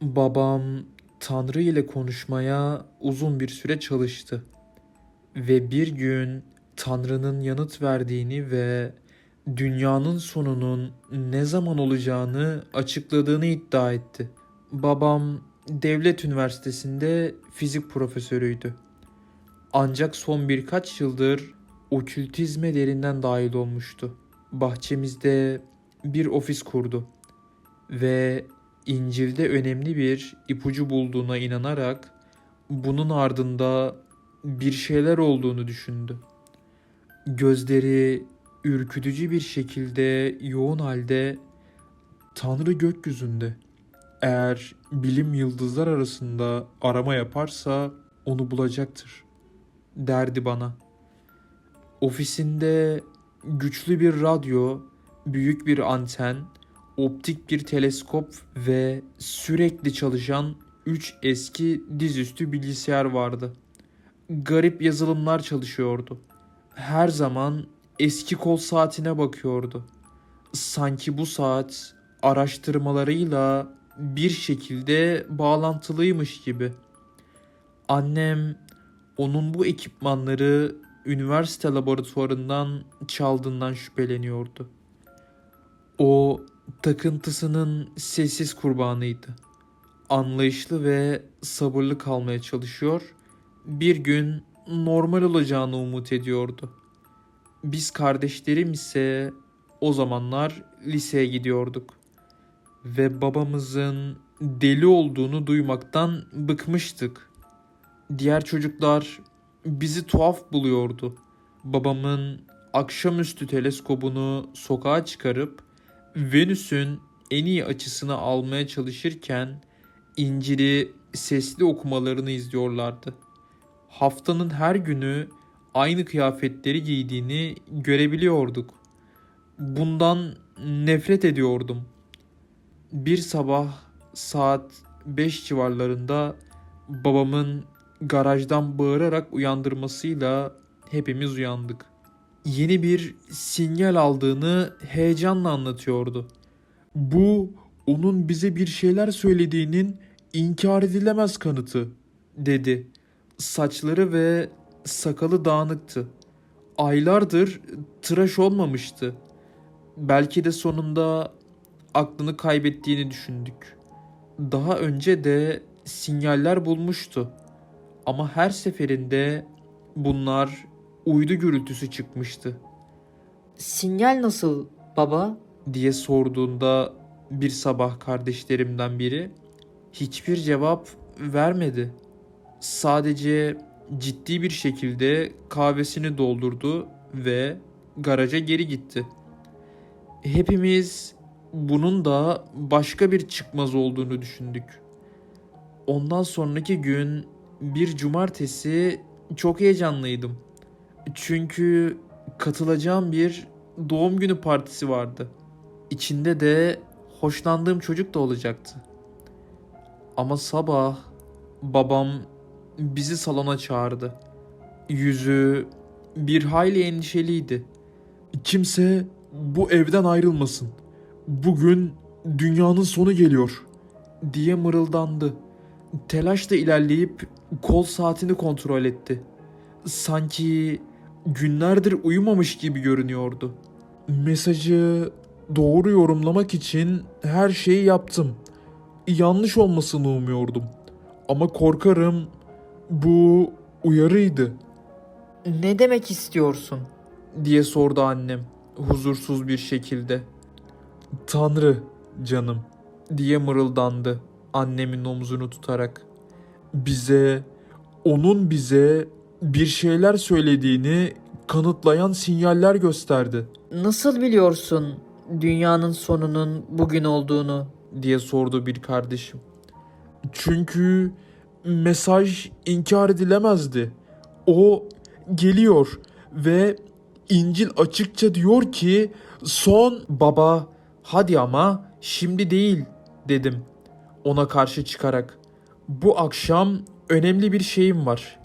Babam Tanrı ile konuşmaya uzun bir süre çalıştı ve bir gün Tanrı'nın yanıt verdiğini ve dünyanın sonunun ne zaman olacağını açıkladığını iddia etti. Babam devlet üniversitesinde fizik profesörüydü. Ancak son birkaç yıldır okültizme derinden dahil olmuştu. Bahçemizde bir ofis kurdu ve İncil'de önemli bir ipucu bulduğuna inanarak bunun ardında bir şeyler olduğunu düşündü. Gözleri ürkütücü bir şekilde yoğun halde Tanrı gökyüzünde. Eğer bilim yıldızlar arasında arama yaparsa onu bulacaktır derdi bana. Ofisinde güçlü bir radyo, büyük bir anten, optik bir teleskop ve sürekli çalışan 3 eski dizüstü bilgisayar vardı. Garip yazılımlar çalışıyordu. Her zaman eski kol saatine bakıyordu. Sanki bu saat araştırmalarıyla bir şekilde bağlantılıymış gibi. Annem onun bu ekipmanları üniversite laboratuvarından çaldığından şüpheleniyordu. O takıntısının sessiz kurbanıydı. Anlayışlı ve sabırlı kalmaya çalışıyor, bir gün normal olacağını umut ediyordu. Biz kardeşlerim ise o zamanlar liseye gidiyorduk ve babamızın deli olduğunu duymaktan bıkmıştık. Diğer çocuklar bizi tuhaf buluyordu. Babamın akşamüstü teleskobunu sokağa çıkarıp Venüs'ün en iyi açısını almaya çalışırken İncil'i sesli okumalarını izliyorlardı. Haftanın her günü aynı kıyafetleri giydiğini görebiliyorduk. Bundan nefret ediyordum. Bir sabah saat 5 civarlarında babamın garajdan bağırarak uyandırmasıyla hepimiz uyandık. Yeni bir sinyal aldığını heyecanla anlatıyordu. Bu onun bize bir şeyler söylediğinin inkar edilemez kanıtı dedi. Saçları ve sakalı dağınıktı. Aylardır tıraş olmamıştı. Belki de sonunda aklını kaybettiğini düşündük. Daha önce de sinyaller bulmuştu. Ama her seferinde bunlar uydu gürültüsü çıkmıştı Sinyal nasıl baba? diye sorduğunda bir sabah kardeşlerimden biri hiçbir cevap vermedi. Sadece ciddi bir şekilde kahvesini doldurdu ve garaja geri gitti. Hepimiz bunun da başka bir çıkmaz olduğunu düşündük. Ondan sonraki gün bir cumartesi çok heyecanlıydım. Çünkü katılacağım bir doğum günü partisi vardı. İçinde de hoşlandığım çocuk da olacaktı. Ama sabah babam bizi salona çağırdı. Yüzü bir hayli endişeliydi. Kimse bu evden ayrılmasın. Bugün dünyanın sonu geliyor diye mırıldandı. Telaşla ilerleyip kol saatini kontrol etti. Sanki günlerdir uyumamış gibi görünüyordu. Mesajı doğru yorumlamak için her şeyi yaptım. Yanlış olmasını umuyordum. Ama korkarım bu uyarıydı Ne demek istiyorsun? diye sordu annem huzursuz bir şekilde. Tanrı canım diye mırıldandı annemin omzunu tutarak. Bize onun bize bir şeyler söylediğini kanıtlayan sinyaller gösterdi Nasıl biliyorsun dünyanın sonunun bugün olduğunu? diye sordu bir kardeşim. Çünkü mesaj inkar edilemezdi. O geliyor ve İncil açıkça diyor ki son baba hadi ama şimdi değil dedim ona karşı çıkarak. Bu akşam önemli bir şeyim var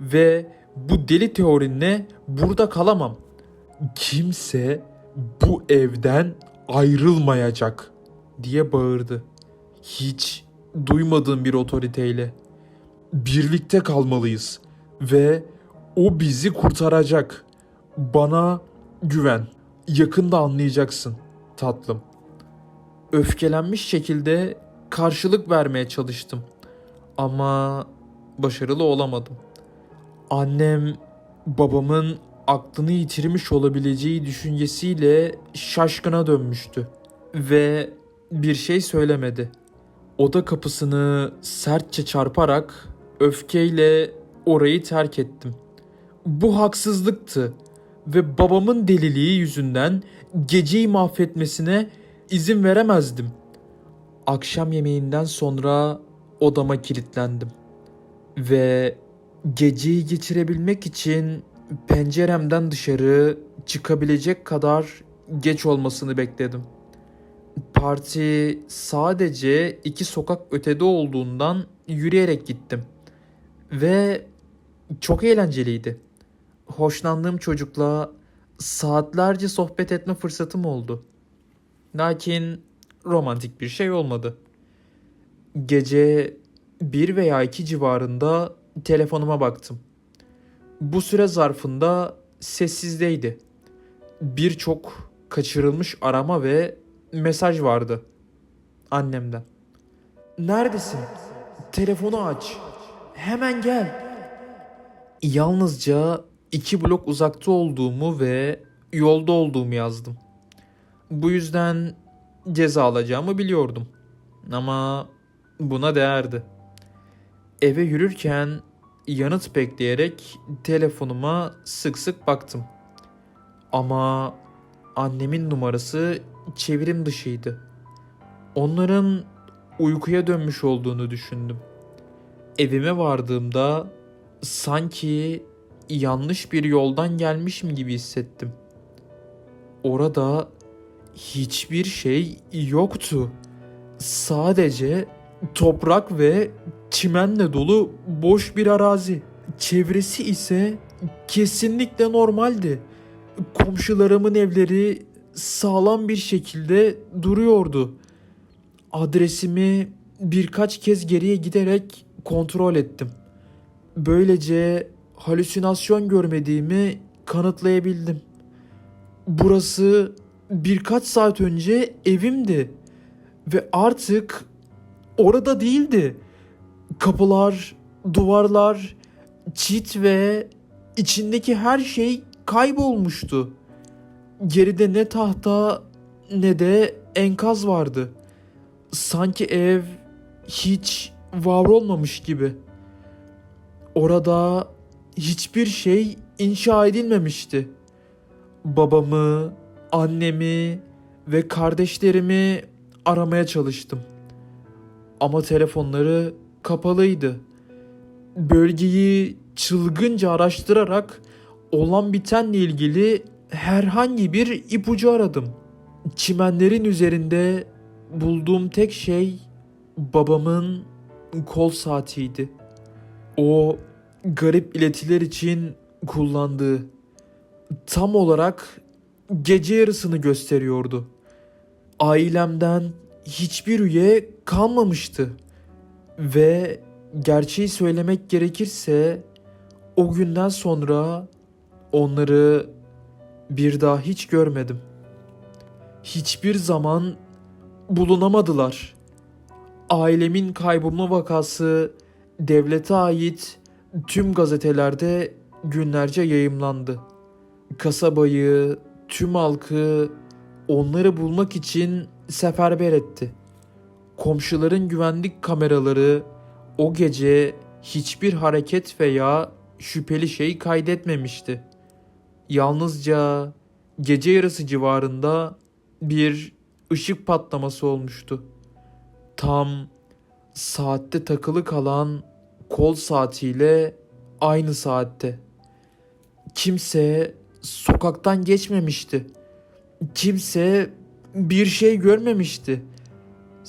ve bu deli teorinle burada kalamam. Kimse bu evden ayrılmayacak diye bağırdı. Hiç duymadığım bir otoriteyle. Birlikte kalmalıyız ve o bizi kurtaracak. Bana güven. Yakında anlayacaksın tatlım. Öfkelenmiş şekilde karşılık vermeye çalıştım. Ama başarılı olamadım. Annem babamın aklını yitirmiş olabileceği düşüncesiyle şaşkına dönmüştü ve bir şey söylemedi. Oda kapısını sertçe çarparak öfkeyle orayı terk ettim. Bu haksızlıktı ve babamın deliliği yüzünden geceyi mahvetmesine izin veremezdim. Akşam yemeğinden sonra odama kilitlendim ve geceyi geçirebilmek için penceremden dışarı çıkabilecek kadar geç olmasını bekledim. Parti sadece iki sokak ötede olduğundan yürüyerek gittim. Ve çok eğlenceliydi. Hoşlandığım çocukla saatlerce sohbet etme fırsatım oldu. Lakin romantik bir şey olmadı. Gece bir veya iki civarında telefonuma baktım. Bu süre zarfında sessizdeydi. Birçok kaçırılmış arama ve mesaj vardı annemden. Neredesin? Telefonu aç. Hemen gel. Yalnızca iki blok uzakta olduğumu ve yolda olduğumu yazdım. Bu yüzden ceza alacağımı biliyordum. Ama buna değerdi. Eve yürürken yanıt bekleyerek telefonuma sık sık baktım. Ama annemin numarası çevirim dışıydı. Onların uykuya dönmüş olduğunu düşündüm. Evime vardığımda sanki yanlış bir yoldan gelmişim gibi hissettim. Orada hiçbir şey yoktu. Sadece toprak ve çimenle dolu boş bir arazi. Çevresi ise kesinlikle normaldi. Komşularımın evleri sağlam bir şekilde duruyordu. Adresimi birkaç kez geriye giderek kontrol ettim. Böylece halüsinasyon görmediğimi kanıtlayabildim. Burası birkaç saat önce evimdi ve artık orada değildi. Kapılar, duvarlar, çit ve içindeki her şey kaybolmuştu. Geride ne tahta ne de enkaz vardı. Sanki ev hiç var olmamış gibi. Orada hiçbir şey inşa edilmemişti. Babamı, annemi ve kardeşlerimi aramaya çalıştım. Ama telefonları kapalıydı. Bölgeyi çılgınca araştırarak olan bitenle ilgili herhangi bir ipucu aradım. Çimenlerin üzerinde bulduğum tek şey babamın kol saatiydi. O garip iletiler için kullandığı tam olarak gece yarısını gösteriyordu. Ailemden hiçbir üye kalmamıştı ve gerçeği söylemek gerekirse o günden sonra onları bir daha hiç görmedim. Hiçbir zaman bulunamadılar. Ailemin kaybolma vakası devlete ait tüm gazetelerde günlerce yayımlandı. Kasabayı, tüm halkı onları bulmak için seferber etti. Komşuların güvenlik kameraları o gece hiçbir hareket veya şüpheli şey kaydetmemişti. Yalnızca gece yarısı civarında bir ışık patlaması olmuştu. Tam saatte takılı kalan kol saatiyle aynı saatte. Kimse sokaktan geçmemişti. Kimse bir şey görmemişti.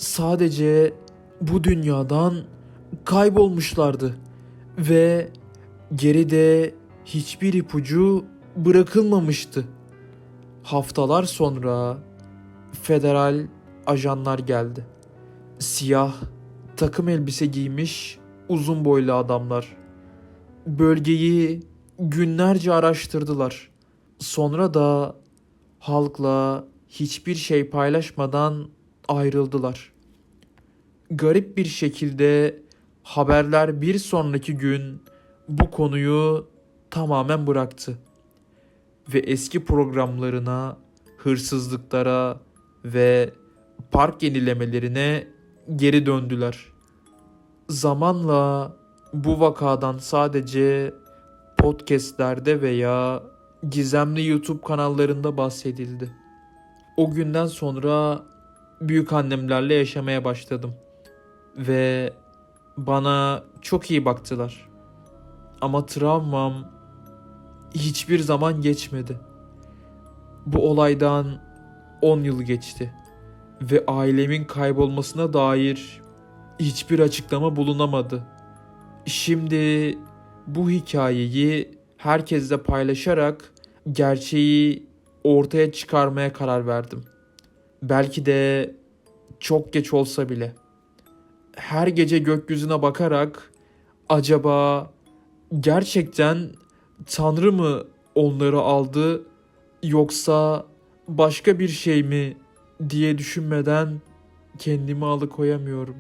Sadece bu dünyadan kaybolmuşlardı ve geride hiçbir ipucu bırakılmamıştı. Haftalar sonra federal ajanlar geldi. Siyah takım elbise giymiş uzun boylu adamlar. Bölgeyi günlerce araştırdılar. Sonra da halkla hiçbir şey paylaşmadan ayrıldılar. Garip bir şekilde haberler bir sonraki gün bu konuyu tamamen bıraktı ve eski programlarına, hırsızlıklara ve park yenilemelerine geri döndüler. Zamanla bu vakadan sadece podcastlerde veya gizemli YouTube kanallarında bahsedildi. O günden sonra büyük annemlerle yaşamaya başladım ve bana çok iyi baktılar. Ama travmam hiçbir zaman geçmedi. Bu olaydan 10 yıl geçti ve ailemin kaybolmasına dair hiçbir açıklama bulunamadı. Şimdi bu hikayeyi herkesle paylaşarak gerçeği ortaya çıkarmaya karar verdim. Belki de çok geç olsa bile. Her gece gökyüzüne bakarak acaba gerçekten Tanrı mı onları aldı yoksa başka bir şey mi diye düşünmeden kendimi alıkoyamıyorum.